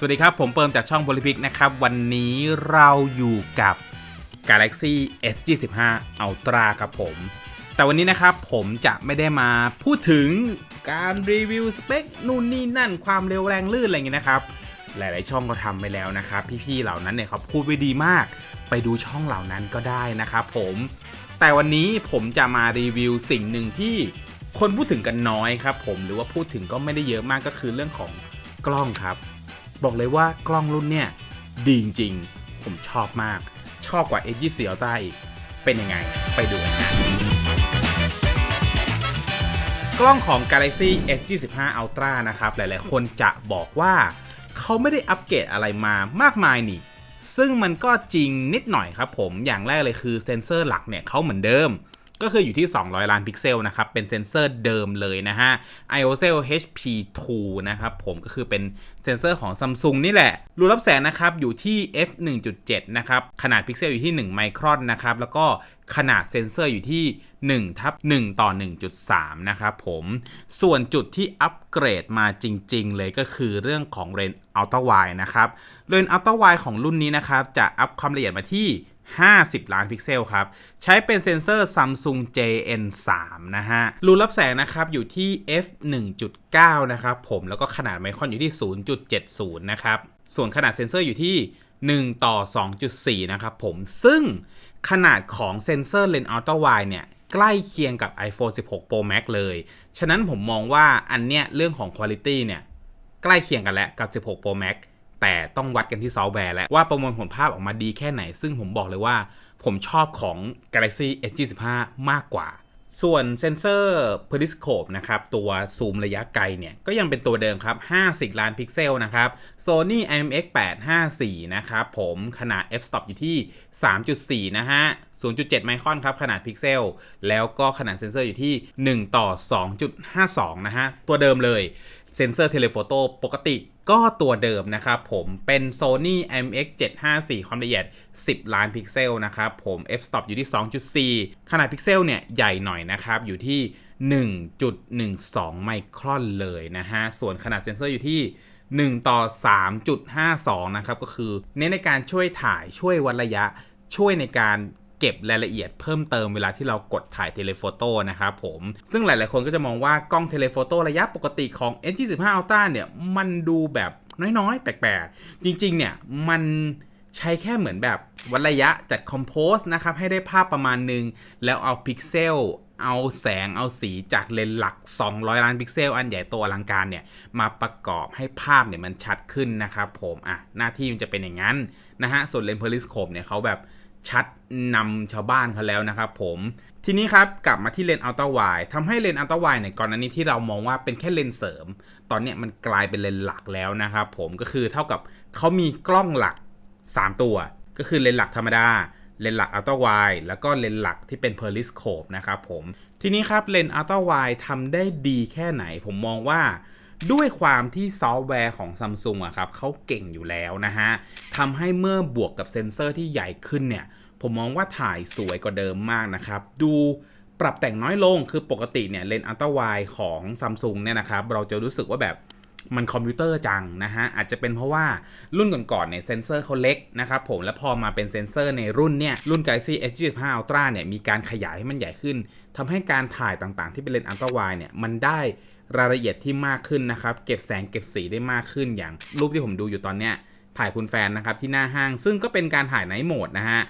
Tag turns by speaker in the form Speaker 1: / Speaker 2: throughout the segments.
Speaker 1: สวัสดีครับ ผมเปิมจากช่อง p o l y p i c นะครับ วันนี้เราอยู่กับ Galaxy S25 Ultra ครับผม แต่วันนี้นะครับผมจะไม่ได้มาพูดถึงการรีวิวสเปคนู่นนี่นั่นความเร็วแรงลื่นอะไรอย่างนี้นะครับ หลายๆช่องก็ทำไปแล้วนะครับ พี่ๆเหล่านั้นเนี่ยเขาพูดไว้ดีมาก ไปดูช่องเหล่านั้นก็ได้นะครับผมแต่วันนี้ผมจะมารีวิวสิ่งหนึ่งที่คนพูดถึงกันน้อยครับผมหรือว่าพูดถึงก็ไม่ได้เยอะมากก็คือเรื่องของกล้องครับ บอกเลยว่ากล้องรุ่นเนี่ยดีจริงๆ ผมชอบมาก ชอบกว่า S24 Ultra อีก เป็นยังไง ไปดูกันะกล้องของ Galaxy S25 Ultra นะครับ หลายๆ คนจะบอกว่า เขาไม่ได้อัปเกรดอะไรมามากมายนี่ ซึ่งมันก็จริงนิดหน่อยครับผม อย่างแรกเลยคือเซนเซอร์หลักเนี่ยเขาเหมือนเดิม ก็คืออยู่ที่ 200 ล้านพิกเซลนะครับ เป็นเซนเซอร์เดิมเลยนะฮะ IOCEL HP2 นะครับผมก็คือเป็นเซนเซอร์ของ Samsung นี่แหละรูรับแสงนะครับอยู่ที่ f 1.7นะครับ ขนาดพิกเซลอยู่ที่ 1 ไมครอนนะครับ แล้วก็ขนาดเซนเซอร์อยู่ที่1ทับ1ต่อ 1.3 นะครับผม ส่วนจุดที่อัปเกรดมาจริง ๆ เลยก็คือเรื่องของ Ren Ultra Wide นะครับ Ren Ultra Wide ของรุ่นนี้นะครับ จะอัพความละเอียดมาที่ 50 ล้านพิกเซลครับ ใช้เป็นเซ็นเซอร์ Samsung JN3 นะฮะ รูรับแสงนะครับอยู่ที่ f 1.9 นะครับผมแล้วก็ขนาดไมครอนอยู่ที่ 0.70 นะครับ ส่วนขนาดเซ็นเซอร์อยู่ที่ 1 ต่อ 2.4 นะครับผม ซึ่งขนาดของเซ็นเซอร์เลนส์อัลตร้าไวเนี่ยใกล้เคียงกับ iPhone 16 Pro Max เลย ฉะนั้นผมมองว่าอันเนี้ยเรื่องของคุณภาพเนี่ยใกล้เคียงกันแล้วกับ 16 Pro Max แต่ต้องวัดกันที่ซอฟต์แวร์แล้วว่าประมวลผลภาพออกมาดีแค่ไหน ซึ่งผมบอกเลยว่า ผมชอบของ Galaxy S25 มากกว่า ส่วนเซนเซอร์ Periscope นะครับ ตัวซูมระยะไกลเนี่ย ก็ยังเป็นตัวเดิมครับ 50 ล้านพิกเซลนะครับ Sony IMX 854 นะครับผมขนาด f-stop อยู่ที่ 3.4 นะฮะ 0.7 ไมครอนครับ ขนาดพิกเซล แล้วก็ขนาดเซนเซอร์อยู่ที่ 1 ต่อ 2.52 นะฮะ ตัวเดิมเลยเซนเซอร์เทเลโฟโต้ปกติ ก็ตัวเดิมนะครับผมเป็น Sony MX754 ความละเอียด 10 ล้านพิกเซลนะครับผม f-stop อยู่ที่ 2.4 ขนาดพิกเซลเนี่ยใหญ่หน่อยนะครับอยู่ที่ 1.12 ไมครอนเลยนะฮะ ส่วนขนาดเซนเซอร์อยู่ที่ 1 ต่อ 3.52 นะครับ ก็คือเน้นในการช่วยถ่ายช่วยวัดระยะช่วยในการ เก็บรายละเอียดเพิ่มเติมเวลาที่เรากดถ่ายเทเลโฟโต้นะครับผม ซึ่งหลายๆคนก็จะมองว่ากล้องเทเลโฟโต้ระยะปกติของ N25 Ultra เนี่ย มันดูแบบน้อยๆ แปลกๆ จริง ๆ เนี่ย มันใช้แค่เหมือนแบบวัดระยะจัดคอมโพสนะครับ ให้ได้ภาพประมาณหนึ่งแล้วเอาพิกเซลเอาแสงเอาสีจากเลนส์หลัก 200 ล้านพิกเซล อันใหญ่โตอลังการเนี่ย มาประกอบให้ภาพเนี่ยมันชัดขึ้นนะครับผม อะ หน้าที่มันจะเป็นอย่างนั้นนะฮะ ส่วนเลนส์เพลิสโคปเนี่ยเขาแบบ ชัดนำชาวบ้านเขาแล้วนะครับผมทีนี้ครับกลับมาที่เลนส์อัลตร้าไวทำให้เลนส์อัลตร้าไวเนี่ยก่อนหน้านี้ที่เรามองว่าเป็นแค่เลนส์เสริม ตอนนี้มันกลายเป็นเลนส์หลักแล้วนะครับผมก็คือเท่ากับเขามีกล้องหลัก 3 ตัว ก็คือเลนส์หลักธรรมดาเลนส์หลักอัลตร้าไวแล้วก็เลนส์หลักที่เป็นเพอร์ลิสโคปนะครับผมทีนี้ครับเลนส์อัลตร้าไวทำได้ดีแค่ไหนผมมองว่า ด้วยความที่ซอฟต์แวร์ของ Samsung อะครับเขาเก่งอยู่แล้วนะฮะทำให้เมื่อบวกกับเซนเซอร์ที่ใหญ่ขึ้นเนี่ย ผมมองว่าถ่ายสวยกว่าเดิมมากนะครับ ดูปรับแต่งน้อยลงคือปกติเนี่ยเลนส์อัลตร้าไวของ Samsung เนี่ยนะครับ เราจะรู้สึกว่าแบบมันคอมพิวเตอร์จังนะฮะ อาจจะเป็นเพราะว่ารุ่นก่อนๆเนี่ยเซนเซอร์เขาเล็กนะครับผมแล้วพอมาเป็นเซนเซอร์ในรุ่นเนี่ย รุ่น Galaxy S25 Ultra เนี่ย มีการขยายให้มันใหญ่ขึ้นทำให้การถ่ายต่างๆที่เป็นเลนส์อัลตร้าไวเนี่ย มันได้ รายละเอียดที่มากขึ้นนะครับ เก็บแสงเก็บสีได้มากขึ้นอย่างรูปที่ผมดูอยู่ตอนเนี้ยถ่ายคุณแฟนนะครับที่หน้าห้าง ซึ่งก็เป็นการถ่ายไนท์โหมดนะฮะ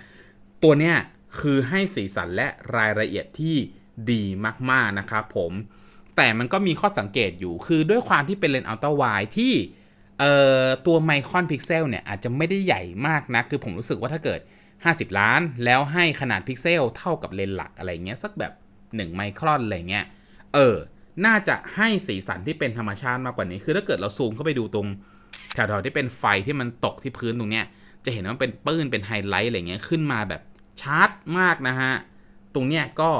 Speaker 1: ตัวเนี้ยคือให้สีสันและรายละเอียดที่ดีมากๆนะครับผม แต่มันก็มีข้อสังเกตอยู่ คือด้วยความที่เป็นเลนส์อัลตร้าไวที่เอ่อตัวไมครอนพิกเซลเนี่ยอาจจะไม่ได้ใหญ่มากนะคือผมรู้สึกว่าถ้าเกิด 50 ล้าน แล้วให้ขนาดพิกเซลเท่ากับเลนส์หลักอะไรเงี้ยสักแบบ 1 ไมครอนอะไรเงี้ย เออ น่าจะให้สีสันที่เป็นธรรมชาติมากกว่านี้ คือถ้าเกิดเราซูมเข้าไปดูตรงแถวๆที่เป็นไฟที่มันตกที่พื้นตรงเนี้ย จะเห็นว่าเป็นปื้นเป็นไฮไลท์อะไรเงี้ยขึ้นมาแบบชัดมากนะฮะ ตรงเนี้ยก็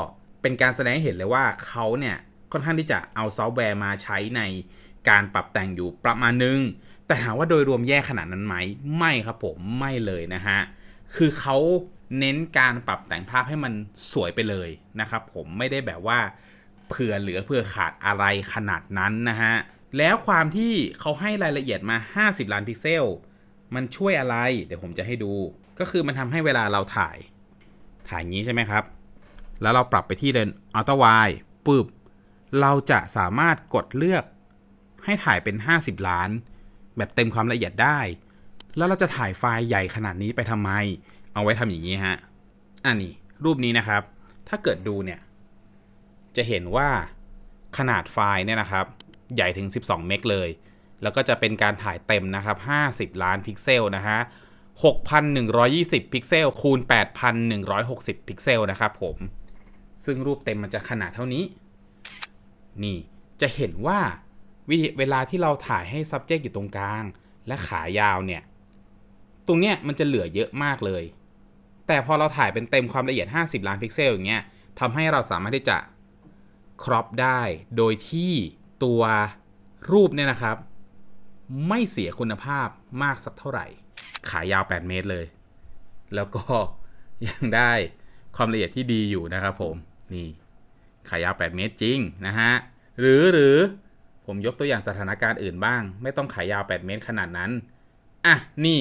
Speaker 1: เป็นการแสดงให้เห็นเลยว่าเขาเนี่ยค่อนข้างที่จะเอาซอฟต์แวร์มาใช้ในการปรับแต่งอยู่ประมาณนึง แต่ถามว่าโดยรวมแย่ขนาดนั้นไหม ไม่ครับผมไม่เลยนะฮะ คือเขาเน้นการปรับแต่งภาพให้มันสวยไปเลยนะครับผมไม่ได้แบบว่า เผื่อเหลือเผื่อขาดอะไรขนาดนั้นนะฮะ แล้วความที่เขาให้รายละเอียดมา 50 ล้านพิกเซล มันช่วยอะไร เดี๋ยวผมจะให้ดู ก็คือมันทำให้เวลาเราถ่าย ถ่ายงี้ใช่ไหมครับ แล้วเราปรับไปที่เลนส์อัลตร้าไวปึ๊บ เราจะสามารถกดเลือกให้ถ่ายเป็น 50 ล้าน แบบเต็มความละเอียดได้ แล้วเราจะถ่ายไฟล์ใหญ่ขนาดนี้ไปทำไม เอาไว้ทำอย่างนี้ฮะ อันนี้รูปนี้นะครับ ถ้าเกิดดูเนี่ย จะเห็นว่าขนาดไฟล์เนี่ยนะครับ ใหญ่ถึง 12 เมกเลย แล้วก็จะเป็นการถ่ายเต็มนะครับ 50 ล้านพิกเซลนะฮะ 6,120 พิกเซล คูณ 8,160 พิกเซลนะครับผม ซึ่งรูปเต็มมันจะขนาดเท่านี้ นี่ จะเห็นว่าวิเวลาที่เราถ่ายให้ subject อยู่ตรงกลาง และขายาวเนี่ย ตรงเนี้ยมันจะเหลือเยอะมากเลย แต่พอเราถ่ายเป็นเต็มความละเอียด 50 ล้านพิกเซลอย่างเงี้ยทำให้เราสามารถที่จะ ครอปได้โดยที่ตัวรูปเนี่ยนะครับ ไม่เสียคุณภาพมากสักเท่าไหร่ ขายาว 8 เมตรเลย แล้วก็ยังได้ความละเอียดที่ดีอยู่นะครับผม นี่ขายาว 8 เมตรจริงนะฮะ หรือหรือผมยกตัวอย่างสถานการณ์อื่นบ้าง ไม่ต้องขายาว 8 เมตรขนาดนั้น อะ นี่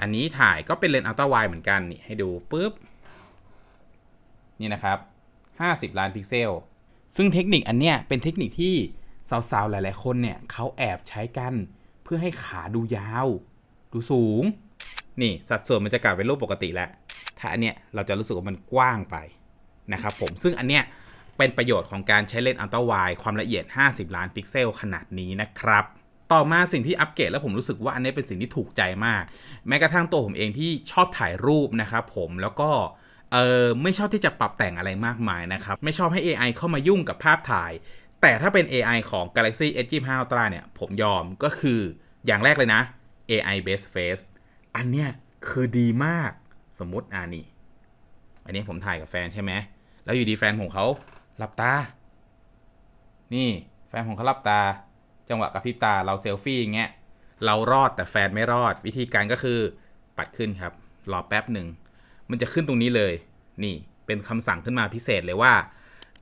Speaker 1: อันนี้ถ่ายก็เป็นเลนส์อัลตร้าไวเหมือนกันนี่ให้ดูปุ๊บ นี่นะครับ 50 ล้านพิกเซล ซึ่งเทคนิคอันเนี้ยเป็นเทคนิคที่สาวๆหลายๆคนเนี่ยเขาแอบใช้กันเพื่อให้ขาดูยาว ดูสูง นี่สัดส่วนมันจะกลับเป็นรูปปกติแล้วถ้าอันเนี้ยเราจะรู้สึกว่ามันกว้างไปนะครับผมซึ่งอันเนี้ยเป็นประโยชน์ของการใช้เลนส์อัลตร้าไวความละเอียด 50 ล้านพิกเซลขนาดนี้นะครับ ต่อมาสิ่งที่อัปเกรดแล้วผมรู้สึกว่าอันนี้เป็นสิ่งที่ถูกใจมาก แม้กระทั่งตัวผมเองที่ชอบถ่ายรูปนะครับผมแล้วก็ เออไม่ชอบที่จะปรับแต่งอะไรมากมายนะครับ ไม่ชอบให้ AI เข้ามายุ่งกับภาพถ่าย แต่ถ้าเป็น AI ของ Galaxy S25 Ultra เนี่ย ผมยอมก็คืออย่างแรกเลยนะ AI Base Face อันเนี้ยคือดีมากสมมุติอ่านี่ อันนี้ผมถ่ายกับแฟนใช่ไหม แล้วอยู่ดีแฟนผมเขาหลับตา นี่แฟนผมเขาหลับตา จังหวะกระพริบตาเราเซลฟี่อย่างเงี้ยเรารอดแต่แฟนไม่รอด วิธีการก็คือปัดขึ้นครับรอแป๊บหนึ่ง มันจะขึ้นตรงนี้เลย นี่เป็นคำสั่งขึ้นมาพิเศษเลยว่า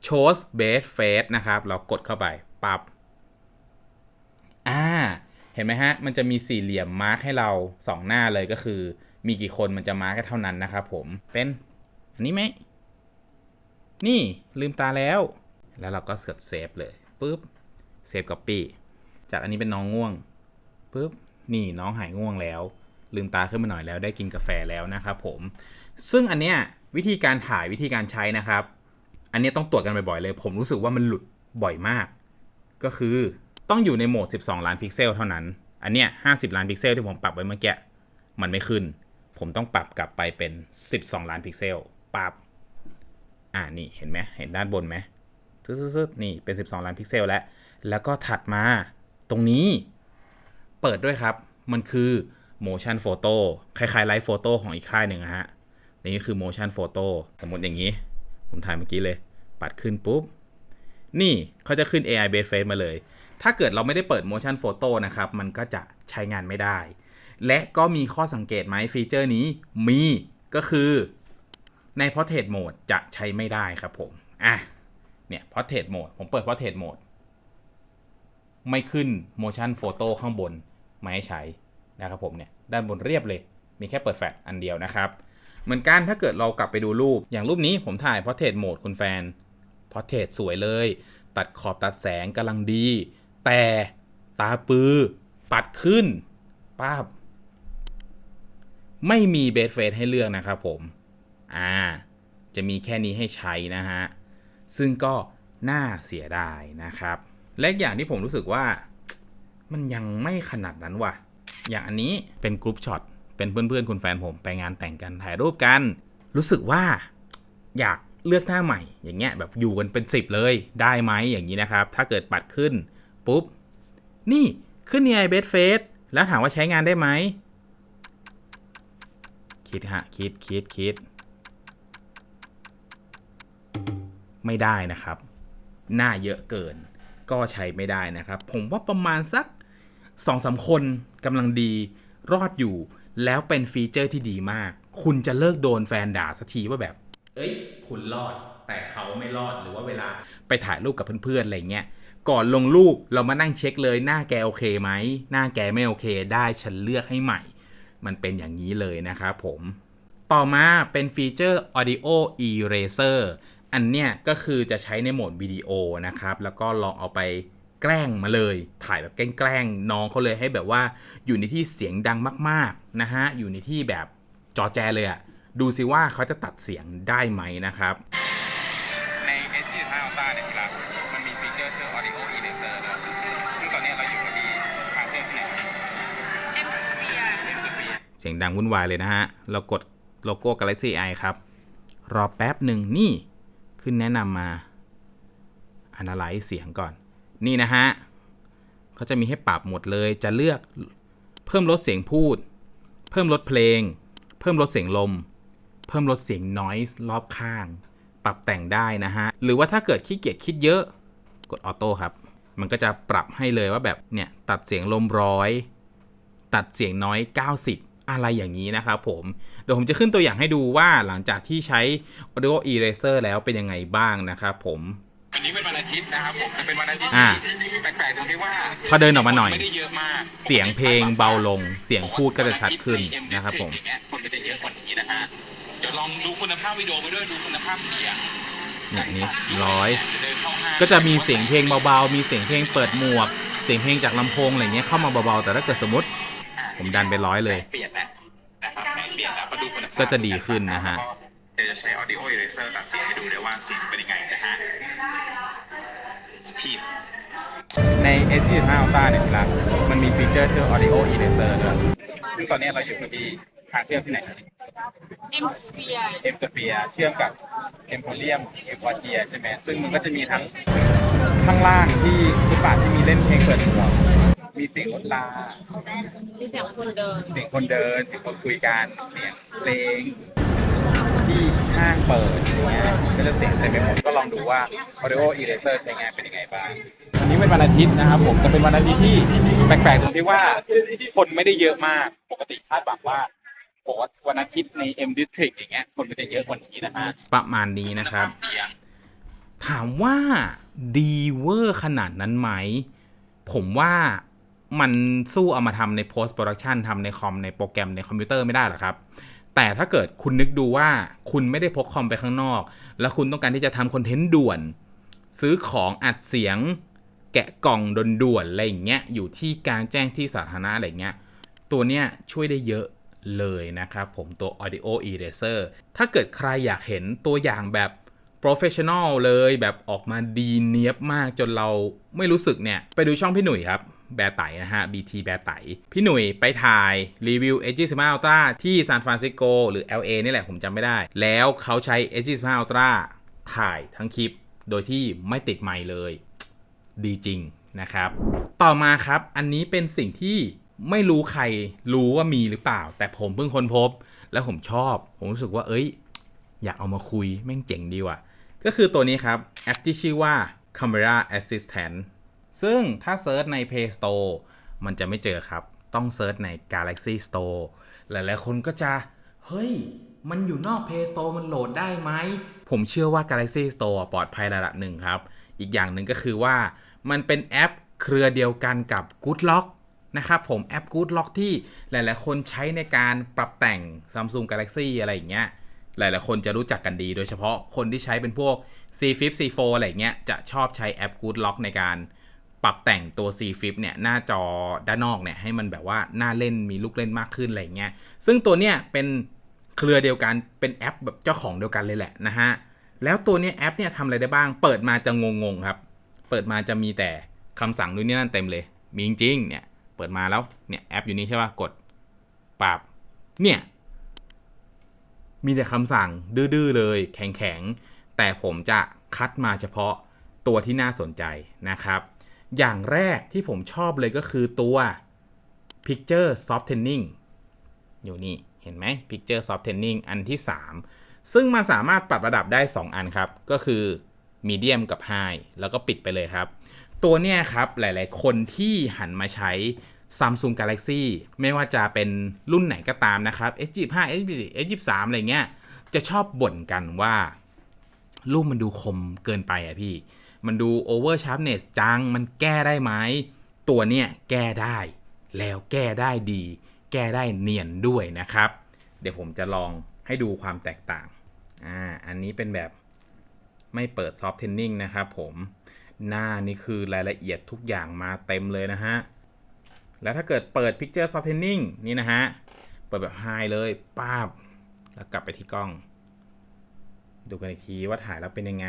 Speaker 1: shows base face นะครับ เรากดเข้าไปปับ๊บอ่า เห็นไหมฮะ มันจะมีสี่เหลี่ยมมาร์กให้เราสองหน้าเลยก็คือ มีกี่คนมันจะมาร์กแค่เท่านั้นนะครับผม เป็น อันนี้ไหม นี่ลืมตาแล้ว แล้วเราก็กดเซฟเลยปุ๊บ เซฟ copy จากอันนี้เป็นน้องง่วงปุ๊บ นี่น้องหายง่วงแล้ว ลืมตาขึ้นมาหน่อยแล้วได้กินกาแฟแล้วนะครับผม ซึ่งอันเนี้ยวิธีการถ่ายวิธีการใช้นะครับ อันเนี้ยต้องตรวจกันบ่อยๆเลย ผมรู้สึกว่ามันหลุดบ่อยมาก ก็คือต้องอยู่ในโหมด 12 ล้านพิกเซลเท่านั้น อันเนี้ย50 ล้านพิกเซลที่ผมปรับไว้เมื่อกี้มันไม่ขึ้น ผมต้องปรับกลับไปเป็น 12 ล้านพิกเซลปรับอ่านี่เห็นไหมเห็นด้านบนไหมซึดๆนี่เป็น 12 ล้านพิกเซลแล้ว แล้วก็ถัดมาตรงนี้เปิดด้วยครับ มันคือ motion photo คล้ายๆไลฟ์โฟโต้ของอีกค่ายหนึ่งอะฮะ นี่คือ motion photo สมมติอย่างนี้ ผมถ่ายเมื่อกี้เลย ปัดขึ้นปุ๊บ นี่เขาจะขึ้น AI based face มาเลย ถ้าเกิดเราไม่ได้เปิด motion photo นะครับ มันก็จะใช้งานไม่ได้ และก็มีข้อสังเกตไหมฟีเจอร์นี้มีก็คือใน portrait mode จะใช้ไม่ได้ครับผม อะ เนี่ย portrait mode ผมเปิด portrait mode ไม่ขึ้น motion photo ข้างบน ไม่ให้ใช้นะครับผมเนี่ย ด้านบนเรียบเลย มีแค่เปิดแฟลชอันเดียวนะครับ เหมือนกันถ้าเกิดเรากลับไปดูรูป อย่างรูปนี้ผมถ่าย portrait mode คุณแฟน portrait สวยเลย ตัดขอบตัดแสงกำลังดี แต่ตาปือ ปัดขึ้นป้าบ ไม่มีเบสเฟสให้เลือกนะครับผม อ่า จะมีแค่นี้ให้ใช้นะฮะ ซึ่งก็น่าเสียดายนะครับ และอีกอย่างที่ผมรู้สึกว่า มันยังไม่ขนาดนั้นว่ะ อย่างอันนี้เป็นกรุ๊ปช็อต เป็นเพื่อนๆคุณแฟนผมไปงานแต่งกันถ่ายรูปกัน รู้สึกว่าอยากเลือกหน้าใหม่ อย่างเงี้ยแบบอยู่กันเป็นสิบเลยได้ไหมอย่างนี้นะครับ ถ้าเกิดปัดขึ้นปุ๊บ นี่ขึ้น AI Best Face แล้วถามว่าใช้งานได้ไหม คิดฮะ คิดคิดคิด ไม่ได้นะครับ หน้าเยอะเกิน ก็ใช้ไม่ได้นะครับ ผมว่าประมาณสักสองสามคนกำลังดีรอดอยู่ แล้วเป็นฟีเจอร์ที่ดีมาก คุณจะเลิกโดนแฟนด่าสักทีว่าแบบ เอ้ย คุณรอด แต่เขาไม่รอดหรือว่าเวลาไปถ่ายรูปกับเพื่อนๆอะไรเงี้ยก่อนลงรูปเรามานั่งเช็คเลยหน้าแกโอเคไหมหน้าแกไม่โอเค ได้ฉันเลือกให้ใหม่ มันเป็นอย่างนี้เลยนะครับผมต่อมาเป็นฟีเจอร์ Audio Eraser อันเนี้ยก็คือจะใช้ในโหมดวิดีโอนะครับ แล้วก็ลองเอาไป แกล้งมาเลย ถ่ายแบบแกล้งๆน้องเขาเลยให้แบบว่าอยู่ในที่เสียงดังมากๆนะฮะอยู่ในที่แบบจอแจเลยอะดูสิว่าเขาจะตัดเสียงได้ไหมนะครับ ใน S 7 5 Ultra เนี่ยครับมันมีฟีเจอร์ชื่อ Audio Eraser นะซึ่งตอนนี้เราอยู่กันที่คาเฟ่อมที่ไหน
Speaker 2: M Sphere
Speaker 1: เสียงดังวุ่นวายเลยนะฮะ เรากดโลโก้ Galaxy i ครับ รอแป๊บหนึ่งนี่ ขึ้นแนะนำมา Analyze เสียงก่อน นี่นะฮะเขาจะมีให้ปรับหมดเลย จะเลือกเพิ่มลดเสียงพูด เพิ่มลดเพลง เพิ่มลดเสียงลม เพิ่มลดเสียง noise รอบข้าง ปรับแต่งได้นะฮะ หรือว่าถ้าเกิดขี้เกียจคิดเยอะกดออโต้ครับ มันก็จะปรับให้เลยว่าแบบเนี่ยตัดเสียงลมร้อย ตัดเสียงน้อย 90 อะไรอย่างนี้นะครับผม เดี๋ยวผมจะขึ้นตัวอย่างให้ดูว่าหลังจากที่ใช้ Audio Eraser แล้วเป็นยังไงบ้างนะครับผม
Speaker 3: นนี้เป็นวันอาทิตย์นะครับผมแต่เป็นวันอาทิตย์
Speaker 1: อ่า
Speaker 3: ที่แปลกๆตรงที่ว่า
Speaker 1: พอเดินออกมาหน่อย
Speaker 3: ไม่ได้เยอะมาก
Speaker 1: เสียงเพลงเบาลง เสียงพูดก็จะชัดขึ้นนะครับผม
Speaker 3: อย่างเงี้ยคนก็จะเยอะกว่านี้นะฮะเดี๋ยวลองดูคุณภาพวิดีโอไปด้วยดูคุณภาพเสียง
Speaker 1: อย่างนี้ร้อย
Speaker 3: เดินเข้าห้าง
Speaker 1: ก็จะมีเสียงเพลงเบาๆ มีเสียงเพลงเปิดหมวก เสียงเพลงจากลำโพงอะไรเงี้ยเข้ามาเบาๆ แต่ถ้าเกิดสมมติ ผมดันไปร้อยเลย
Speaker 3: แสงเปลี่ยนแล้วนะครับแสงเปลี่ยนแล้วก็ดูคุณภาพ
Speaker 1: ก็จะดีขึ้นนะฮะ
Speaker 3: แล้วก็ เดี๋ยวจะใช้ audio eraser ตัดเสียงให้ดูเลยว่าเสียงเป็นยังไงนะฮะ peace
Speaker 1: ใน S 2 5 Ultra เนี่ยครับมันมีฟีเจอร์ชื่อ Audio Eraser ด้วยซึ่งตอนนี้เราอยู่ที่ทางเชื่อมที่ไหน
Speaker 2: M Sphere
Speaker 1: เอ็มสเปียเชื่อมกับเอ็มโพเรียมเอ็มพอเทียใช่ไหมซึ่งมันก็จะมีทั้งข้างล่างที่ฟุตบาทที่มีเล่นเพลงเปิดหมวกมีเสียงรถลา
Speaker 2: มีเสียงคนเดิน
Speaker 1: เสียงคนเดินเสียงคนคุยกันเสียงเพลง ที่ห้างเปิดอย่างเงี้ยก็จะเสียงเต็มไปหมดก็ลองดูว่า Audio Eraser ใช้งานเป็นยังไงบ้างวันนี้เป็นวันอาทิตย์นะครับผมจะเป็นวันอาทิตย์ที่แปลกๆตรงที่ว่าคนไม่ได้เยอะมากปกติคาดหวังว่าบอกว่าวันอาทิตย์ใน M District อย่างเงี้ยคนก็จะเยอะกว่านี้นะฮะประมาณนี้นะครับ ถามว่าดีเวอร์ขนาดนั้นไหม ผมว่ามันสู้เอามาทำใน post production ทำในคอมในโปรแกรมในคอมพิวเตอร์ไม่ได้หรอกครับ แต่ถ้าเกิดคุณนึกดูว่าคุณไม่ได้พกคอมไปข้างนอก แล้วคุณต้องการที่จะทำคอนเทนต์ด่วน ซื้อของอัดเสียง แกะกล่องด่วนๆอะไรอย่างเงี้ยอยู่ที่กลางแจ้งที่สาธารณะอะไรเงี้ยตัวเนี้ยช่วยได้เยอะเลยนะครับผมตัว Audio Eraser ถ้าเกิดใครอยากเห็นตัวอย่างแบบ professional เลยแบบออกมาดีเนียบมากจนเราไม่รู้สึกเนี่ย ไปดูช่องพี่หนุ่ยครับ แบร์ไตนะฮะ BT แบร์ไตพี่หนุ่ยไปถ่ายรีวิว Edge 15 Ultra ที่ซานฟรานซิสโกหรือ LA นี่แหละผมจำไม่ได้ แล้วเขาใช้ Edge 15 Ultra ถ่ายทั้งคลิป โดยที่ไม่ติดไมค์เลย ดีจริงนะครับ ต่อมาครับอันนี้เป็นสิ่งที่ไม่รู้ใครรู้ว่ามีหรือเปล่า แต่ผมเพิ่งค้นพบ แล้วผมชอบ ผมรู้สึกว่า เอ้ย อยากเอามาคุยแม่งเจ๋งดีว่ะก็คือตัวนี้ครับ แอปที่ชื่อว่า Camera Assistant ซึ่งถ้าเซิร์ชใน Play Store มันจะไม่เจอครับ ต้องเซิร์ชใน Galaxy Store หลายๆคนก็จะ เฮ้ย มันอยู่นอก Play Store มันโหลดได้ไหม ผมเชื่อว่า Galaxy Store ปลอดภัยระดับหนึ่งครับ อีกอย่างหนึ่งก็คือว่า มันเป็นแอปเครือเดียวกันกับ Good Lock นะครับผมแอป Good Lock ที่หลาย ๆ คนใช้ในการปรับแต่ง Samsung Galaxy อะไรอย่างเงี้ยหลาย ๆ คนจะรู้จักกันดี โดยเฉพาะคนที่ใช้เป็นพวก C Flip C4 อะไรเงี้ย จะชอบใช้แอป Good Lock ในการ ปรับแต่งตัว C Flip เนี่ยหน้าจอด้านนอกเนี่ยให้มันแบบว่าน่าเล่นมีลูกเล่นมากขึ้นอะไรเงี้ยซึ่งตัวเนี้ยเป็นเครือเดียวกันเป็นแอปแบบเจ้าของเดียวกันเลยแหละนะฮะแล้วตัวเนี้ยแอปเนี่ยทำอะไรได้บ้าง เปิดมาจะงงๆครับ เปิดมาจะมีแต่คำสั่งนู่นนี่นั่นเต็มเลย มีจริงๆเนี่ยเปิดมาแล้วเนี่ยแอปอยู่นี่ใช่ป่ะกดปรับเนี่ยมีแต่คำสั่งดื้อๆเลยแข็งๆแต่ผมจะคัดมาเฉพาะตัวที่น่าสนใจนะครับ อย่างแรกที่ผมชอบเลยก็คือตัว Picture Softening อยู่นี่ เห็นไหม Picture Softening อันที่ 3 ซึ่งมันสามารถปรับระดับได้ 2 อันครับ ก็คือ Medium กับ High แล้วก็ปิดไปเลยครับ ตัวเนี้ยครับหลายๆ คนที่หันมาใช้ Samsung Galaxy ไม่ว่าจะเป็นรุ่นไหนก็ตามนะครับ S25 S24 S23 อะไรเงี้ย จะชอบบ่นกันว่า รูปมันดูคมเกินไปอะพี่ มันดู over sharpness จัง มันแก้ได้ไหม ตัวเนี้ยแก้ได้ แล้วแก้ได้ดี แก้ได้เนียนด้วยนะครับ เดี๋ยวผมจะลองให้ดูความแตกต่าง อ่า อันนี้เป็นแบบไม่เปิด soft tanning นะครับผม หน้านี่คือรายละเอียดทุกอย่างมาเต็มเลยนะฮะ แล้วถ้าเกิดเปิด Picture Softening นี่นะฮะ เปิดแบบ High เลยป้าบ แล้วกลับไปที่กล้อง ดูกันอีกทีว่าถ่ายแล้วเป็นยังไง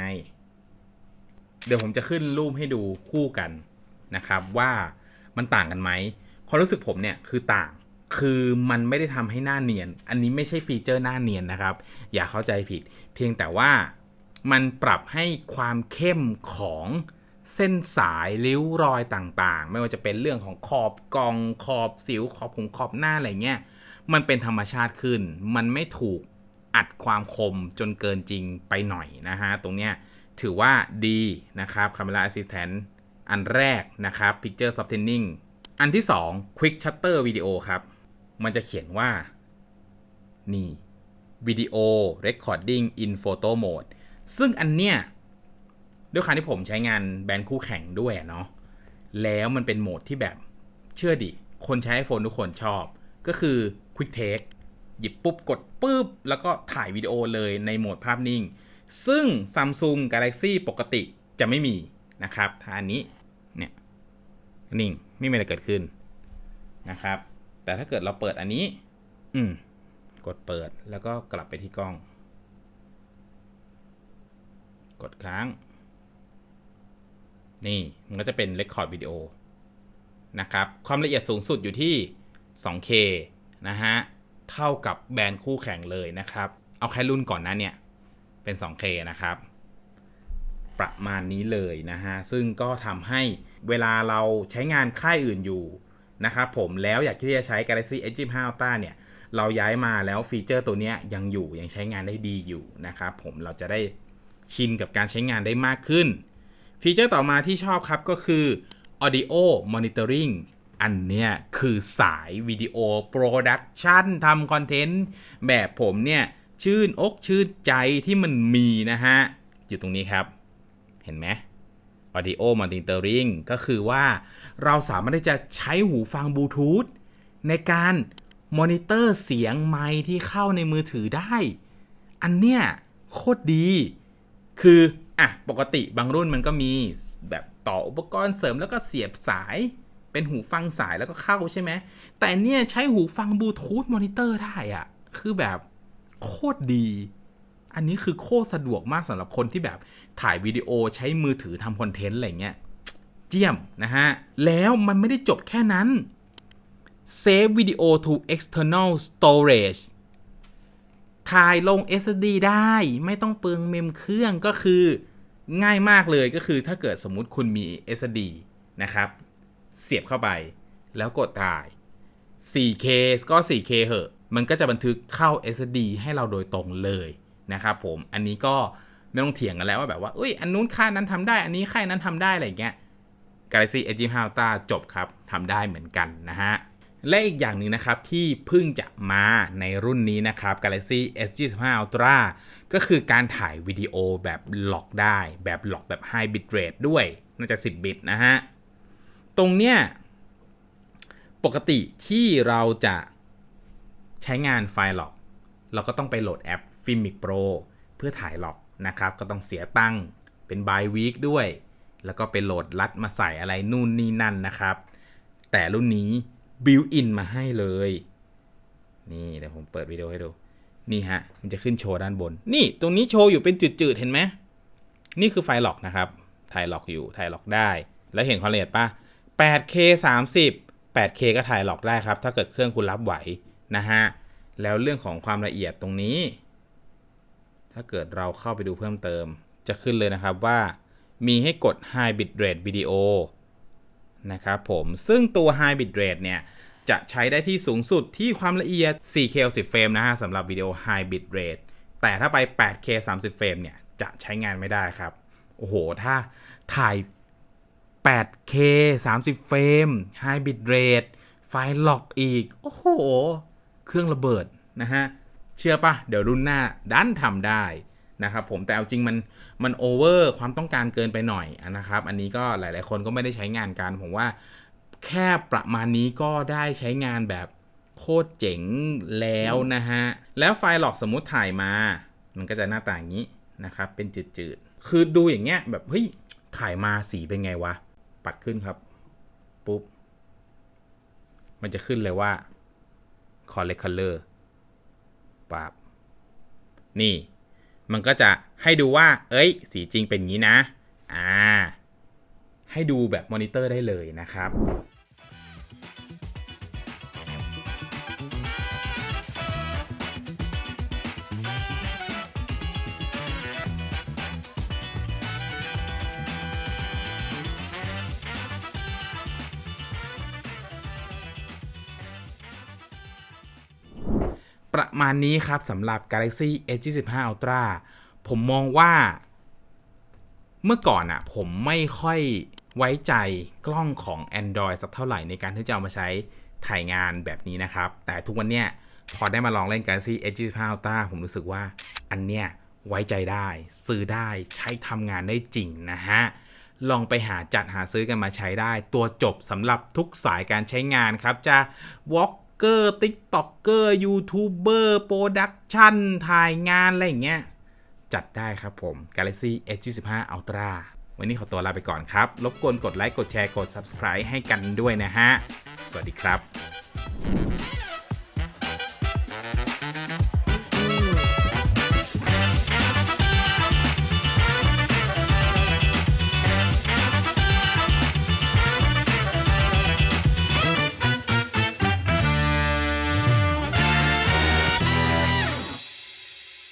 Speaker 1: เดี๋ยวผมจะขึ้นรูปให้ดูคู่กันนะครับว่ามันต่างกันไหมความรู้สึกผมเนี่ยคือต่างคือมันไม่ได้ทำให้หน้าเนียน อันนี้ไม่ใช่ฟีเจอร์หน้าเนียนนะครับ อย่าเข้าใจผิด เพียงแต่ว่ามันปรับให้ความเข้มของเส้นสายริ้วรอยต่างๆ ไม่ว่าจะเป็นเรื่องของขอบกองขอบสิวขอบผงขอบหน้าอะไรเงี้ย มันเป็นธรรมชาติขึ้น มันไม่ถูกอัดความคมจนเกินจริงไปหน่อยนะฮะ ตรงเนี้ย ถือว่าดีนะครับ Camera Assistant อันแรกนะครับ Picture Softening อันที่ 2 Quick Shutter Video ครับ มันจะเขียนว่า นี่ Video Recording in Photo Mode ซึ่งอันเนี้ยด้วยความที่ผมใช้งานแบรนด์คู่แข่งด้วยเนาะแล้วมันเป็นโหมดที่แบบเชื่อดิ คนใช้ iPhone ทุกคนชอบ ก็คือ Quick Take หยิบปุ๊บกดปุ๊บ แล้วก็ถ่ายวิดีโอเลยในโหมดภาพนิ่ง ซึ่ง Samsung Galaxy ปกติจะไม่มีนะครับถ้าอันนี้เนี่ยนิ่งไม่มีอะไรเกิดขึ้นนะครับ แต่ถ้าเกิดเราเปิดอันนี้ อืม กดเปิดแล้วก็กลับไปที่กล้อง กดค้าง นี่มันก็จะเป็น Record Video นะครับ ความละเอียดสูงสุดอยู่ที่ 2K นะฮะ เท่ากับแบรนด์คู่แข่งเลยนะครับ เอาแค่รุ่นก่อนนะเนี่ย เป็น 2K นะครับ ประมาณนี้เลยนะฮะ ซึ่งก็ทำให้เวลาเราใช้งานค่ายอื่นอยู่นะครับผมแล้วอยากที่จะใช้ Galaxy S25 Ultra เนี่ย เราย้ายมาแล้วฟีเจอร์ตัวนี้ยยังอยู่ยังใช้งานได้ดีอยู่นะครับผมเราจะได้ชินกับการใช้งานได้มากขึ้น ฟีเจอร์ต่อมาที่ชอบครับก็คือ Audio Monitoring อันเนี้ยคือสายวิดีโอโปรดักชันทำคอนเทนต์แบบผมเนี่ย ชื่นอกชื่นใจที่มันมีนะฮะ อยู่ตรงนี้ครับ เห็นไหม Audio Monitoring ก็คือว่าเราสามารถที่จะใช้หูฟังบลูทูธในการมอนิเตอร์เสียงไมค์ที่เข้าในมือถือได้ อันเนี้ยโคตรดี คือ อะ ปกติบางรุ่นมันก็มีแบบต่ออุปกรณ์เสริมแล้วก็เสียบสาย เป็นหูฟังสายแล้วก็เข้าใช่ไหม แต่เนี่ยใช้หูฟังบลูทูธมอนิเตอร์ได้อะคือแบบ โคตรดี อันนี้คือโคตรสะดวกมากสำหรับคนที่แบบถ่ายวิดีโอใช้มือถือทำคอนเทนต์อะไรเงี้ยเจียมนะฮะ แล้วมันไม่ได้จบแค่นั้น Save video to external storage ถ่ายลง SSD ได้ไม่ต้องเปลืองเมมเครื่องก็คือง่ายมากเลยก็คือถ้าเกิดสมมุติคุณมี SD นะครับ เสียบเข้าไปแล้วกดถ่าย 4K ก็ 4K เหอะ มันก็จะบันทึกเข้า SD ให้เราโดยตรงเลยนะครับผมอันนี้ก็ไม่ต้องเถียงกันแล้วว่าแบบว่าอุ้ยอันนู้นค่านั้นทำได้ อันนี้ค่านั้นทำได้อะไรอย่างเงี้ย Galaxy S25 Ultra จบครับทำได้เหมือนกันนะฮะและอีกอย่างหนึ่งนะครับที่เพิ่งจะมาในรุ่นนี้นะครับ Galaxy S25 Ultra ก็คือการถ่ายวิดีโอแบบล็อกได้ แบบล็อกแบบ High Bitrate ด้วย น่าจะ 10 บิตนะฮะ ตรงเนี้ยปกติที่เราจะ ใช้งานไฟล์ล็อก เราก็ต้องไปโหลดแอป Filmic Pro เพื่อถ่ายล็อกนะครับ ก็ต้องเสียตังค์เป็น by week ด้วย แล้วก็ไปโหลดรัดมาใส่อะไรนู่นนี่นั่นนะครับ แต่รุ่นนี้บิวอินมาให้เลย นี่เดี๋ยวผมเปิดวิดีโอให้ดู นี่ฮะ มันจะขึ้นโชว์ด้านบน นี่ตรงนี้โชว์อยู่เป็นจืดๆ เห็นไหม นี่คือไฟล์ล็อกนะครับ ถ่ายล็อกอยู่ ถ่ายล็อกได้ แล้วเห็นความละเอียดปะ 8K 30 8K ก็ถ่ายล็อกได้ครับ ถ้าเกิดเครื่องคุณรับไหว นะฮะ แล้วเรื่องของความละเอียดตรงนี้ ถ้าเกิดเราเข้าไปดูเพิ่มเติม จะขึ้นเลยนะครับว่ามีให้กด High Bitrate Video นะครับผม ซึ่งตัว High Bitrate เนี่ย จะใช้ได้ที่สูงสุดที่ความละเอียด 4K 10 เฟรมนะฮะสำหรับวิดีโอ High Bitrate แต่ถ้าไป 8K 30 เฟรมเนี่ย จะใช้งานไม่ได้ครับ โอ้โห ถ้าถ่าย 8K 30 เฟรม High Bitrate ไฟล์ล็อกอีก โอ้โห เครื่องระเบิดนะฮะ เชื่อปะเดี๋ยวรุ่นหน้าดันทำได้นะครับผมแต่เอาจริงมันมันโอเวอร์ความต้องการเกินไปหน่อยนะครับ อันนี้ก็หลาย ๆ คนก็ไม่ได้ใช้งานกันผมว่าแค่ประมาณนี้ก็ได้ใช้งานแบบโคตรเจ๋งแล้วนะฮะ แล้วไฟล์หลอกสมมุติถ่ายมา มันก็จะหน้าตาอย่างนี้นะครับ เป็นจืดๆ คือดูอย่างเงี้ยแบบ เฮ้ย ถ่ายมาสีเป็นไงวะ ปัดขึ้นครับ ปุ๊บ มันจะขึ้นเลยว่า collect color ปับนี่ มันก็จะให้ดูว่า เอ้ย สีจริงเป็นอย่างนี้นะ อ่า ให้ดูแบบมอนิเตอร์ได้เลยนะครับ มาณนี้ครับสำหรับ Galaxy S25 Ultra ผมมองว่าเมื่อก่อนอะผมไม่ค่อยไว้ใจกล้องของ Android สักเท่าไหร่ในการที่จะเอามาใช้ถ่ายงานแบบนี้นะครับ แต่ทุกวันเนี้ยพอได้มาลองเล่น Galaxy S25 Ultra ผมรู้สึกว่าอันเนี้ยไว้ใจได้ ซื้อได้ใช้ทำงานได้จริงนะฮะ ลองไปหาจัดหาซื้อกันมาใช้ได้ ตัวจบสำหรับทุกสายการใช้งานครับ จะ กอร์ติ๊กต็อกเกอร์ยูทูบเบอร์โปรดักชันถ่ายงาน อะไรอย่างเงี้ย จัดได้ครับผม Galaxy S25 Ultra วันนี้ขอตัวลาไปก่อนครับ รบกวนกดไลค์ กดแชร์ กด Subscribe ให้กันด้วยนะฮะ สวัสดีครับ